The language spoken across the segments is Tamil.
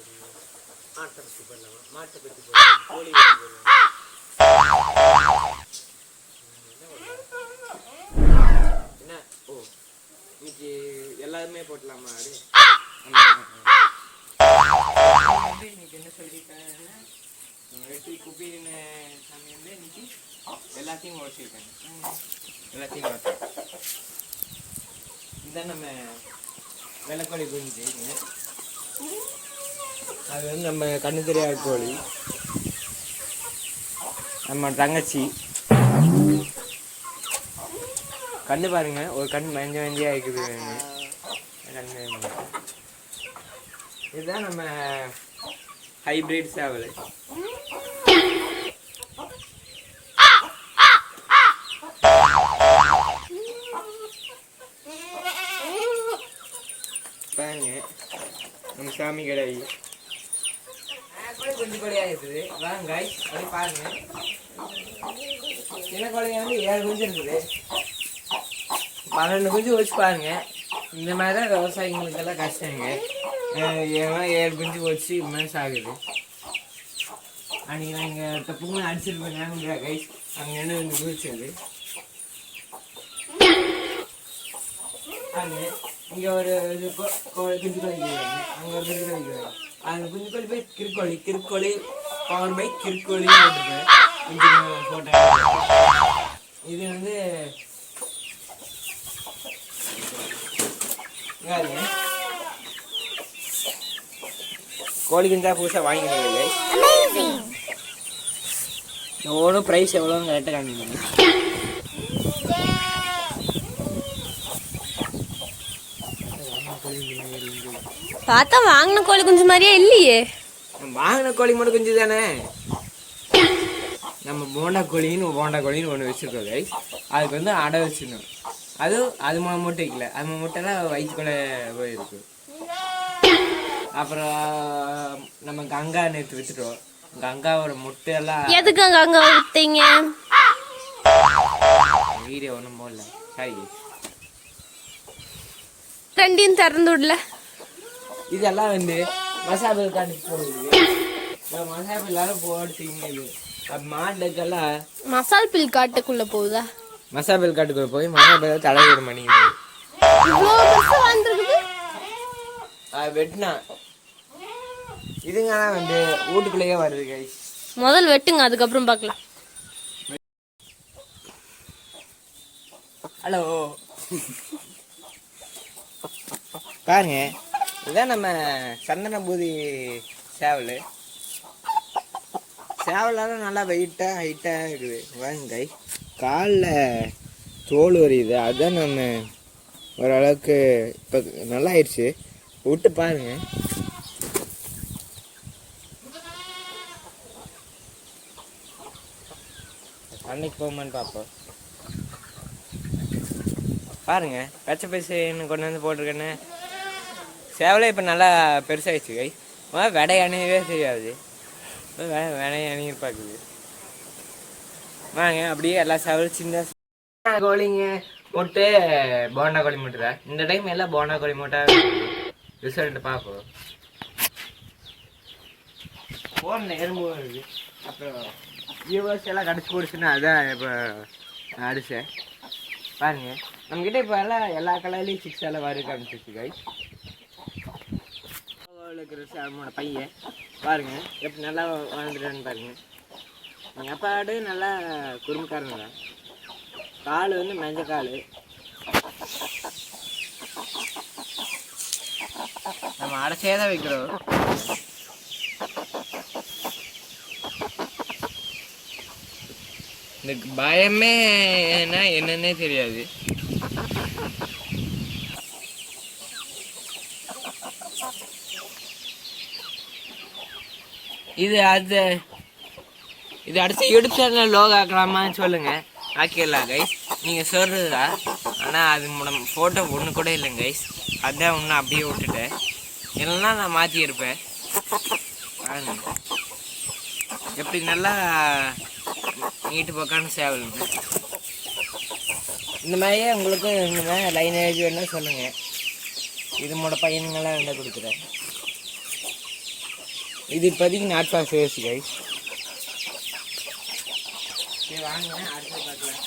வேற ஆட்டை பத்தி மாட்டை பத்தி கோழி என்ன ஓ இன்னைக்கு எல்லாருமே போட்டலாமா அது இன்னைக்கு என்ன சொல்லியிருக்காங்க வெற்றி சாமி வந்து இன்னைக்கு எல்லாத்தையும் உழைச்சிருக்காங்க எல்லாத்தையும் உழைச்சேன் இந்த நம்ம வெள்ளக்கோழி புரிஞ்சுங்க அது வந்து நம்ம கண்ணு தெரியாத கோழி நம்ம தங்கச்சி. கண்ணு பாருங்க ஒரு கண் மஞ்ச மஞ்சா இருக்குது கண்ணு இதுதான் நம்ம ஹைபிரிட் சேவல் பாருங்க நம்ம சாமி கடை. கூட கொஞ்சம் கொலையா இருக்குது வாங்க guys, அப்படி பாருங்க. சின்ன கொலையா வந்து ஏழு குஞ்சு இருக்குது. பன்னெண்டு குஞ்சு வச்சு பாருங்க. இந்த மாதிரி தான் விவசாயிங்களுக்கெல்லாம் கஷ்டங்க அஹ் ஏன்னா ஏழு குஞ்சு வச்சு மேஸ் ஆகுது. அன்னைக்கு நான் இங்கே தப்புங்க அடிச்சிருப்பேன் ஞாபகம் கைஸ் அங்கே என்ன வந்து குதிச்சது. அங்கே இங்கே ஒரு இது கொ- கொ- குஞ்சு கோழி வைக்கிறாங்க அங்கே ஒரு குஞ்சு கோழி வைக்கிறாங்க அந்த குஞ்சு கோழி போய் கிருக்கோழி கிருக்கோழி பவர் பை கிருக்கோழி போட்டுருப்பேன் குஞ்சு போட்டோ இது வந்து. கோழி குஞ்சா புதுசாக வாங்கிக்கிறீங்க எவ்வளோ ப்ரைஸ் எவ்வளோன்னு கரெக்டாக காமிக்கணும் பார்த்தா வாங்கின கோழி குஞ்சு மாதிரியே இல்லையே? வாங்கின கோழி மட்டும் குஞ்சு தானே நம்ம போண்டா கோழின்னு போண்டா கோழின்னு ஒன்று வச்சுருக்கோம் கைஸ் அதுக்கு வந்து அடை வச்சிடணும் அது அது மட்டும் வைக்கல. அது மட்டும்லாம் வயிற்றுக்குள்ளே போயிருக்கு. அப்புறம் நம்ம கங்கா நேற்று வித்துட்டோம். கங்காவோட முட்டையெல்லாம் எதுக்கு அங்க வித்தீங்க? வீடியோ ஒன்றும் போடல. சாரி ரெண்டையும் திறந்து விடல. இதெல்லாம் வந்து மசாபிள் காட்டுக்கு போகுது எல்லாரும் போடுறீங்க மாட்டுக்கெல்லாம் மசால் பில் காட்டுக்குள்ள போகுதா? மசாபிள் காட்டுக்குள்ள போய் பெருசா வந்துருக்குது? அது வெட்டினா. இதுங்கலாம் வந்து வீட்டுக்குள்ளேயே வருது கைஸ் முதல் வெட்டுங்க அதுக்கப்புறம் பார்க்கலாம். ஹலோ பாருங்க. இதுதான் நம்ம சந்தனபூதி சேவல். சேவலால் நல்லா வெயிட்டாக ஹைட்டாக இருக்குது. வாங்கை காலில் தோல் வரியுது. அதுதான் நம்ம ஓரளவுக்கு இப்போ நல்லா ஆயிடுச்சு. விட்டு பாருங்க. அன்னைக்கு போகுமான்னு பார்ப்போம் பாருங்க. பச்சை பைசைன்னு கொண்டு வந்து போட்டிருக்கேன்னு. சேவலே இப்போ நல்லா பெருசாகிடுச்சு கை. முதல்ல விடை அணையவே தெரியாது. விடை அணிய பார்க்குது வாங்க அப்படியே எல்லா சேவலும் சின்ன கோழிங்க போட்டு போண்டா கோழி முட்டுதா இந்த டைம் எல்லாம் போண்டா கோழி மூட்டா ரிசல்ட் பார்ப்போம் ஃபோன் எறும்பு வருது. அப்புறம் வியூவர்ஸ் எல்லாம் கடிச்சு போடுச்சுன்னா அதான் இப்போ அடிச்சேன். பாருங்க நம்மக்கிட்ட இப்போ எல்லாம் எல்லா கலர்லேயும் சிக்ஸ் எல்லாம் வர காமிச்சிச்சு கை இருக்கிற சாமோட பையன். பாருங்க எப்படி நல்லா வாழ்ந்துட்டான்னு பாருங்க. எங்கள் அப்பாடு நல்லா குறும்புக்காரங்க தான். கால் வந்து மஞ்ச கால். நம்ம அடைச்சே தான் வைக்கிறோம். இந்த பயமே என்னன்னே தெரியாது. இது அது இது அடுத்து எடுத்து லோக ஆக்கலாமான்னு சொல்லுங்கள் ஆக்கிடலாம் கைஸ் நீங்கள் சொல்கிறதா ஆனால் அது நம்ம ஃபோட்டோ ஒன்று கூட இல்லை கைஸ் அதான் ஒன்று அப்படியே விட்டுட்டேன். இல்லைன்னா நான் மாற்றியிருப்பேன் எப்படி நல்லா நீட்டு பக்கான சேவலுங்க இந்த மாதிரியே உங்களுக்கு இந்த மாதிரி ஏஜ் வேணும்னா சொல்லுங்கள் இது மூட பையனுங்களாம் வேண்டாம் கொடுக்குறேன். இது இப்போதைக்கு நாட் பாஸ் வேஸ்ட் கை வாங்க அடுத்து பார்க்கலாம்.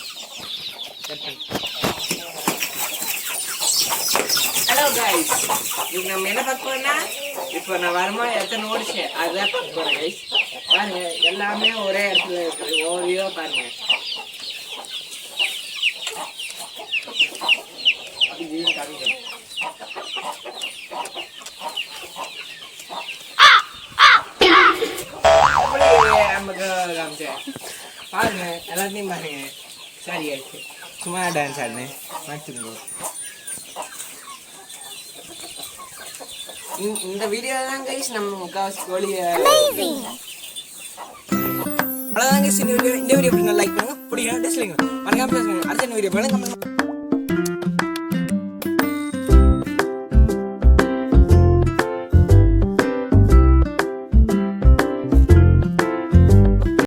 ஹலோ கைஸ் இப்போ நம்ம என்ன பார்க்க போறோம்னா இப்போ நான் வருமானம் எத்தனை ஓடிச்சு? அதுதான் பார்க்க போகிறேன் கைஸ் பாருங்க எல்லாமே ஒரே இடத்துல இருக்குது ஓவியோ பாருங்க. பாருங்க சரி ஆயிடுச்சு. சும்மா டான்ஸ் ஆடுனேன். மாற்றிக்கோ இந்த- வீடியோ தான் கைஸ் நம்ம முக்காவாசி கோழி அவ்வளோதான் கைஸ் இந்த வீடியோ இந்த வீடியோ லைக் பண்ணுங்க. பிடிக்கும் டிஸ்லைக் பண்ணுங்க. மறக்காம பேசுங்க அடுத்த வீடியோ பண்ணுங்க.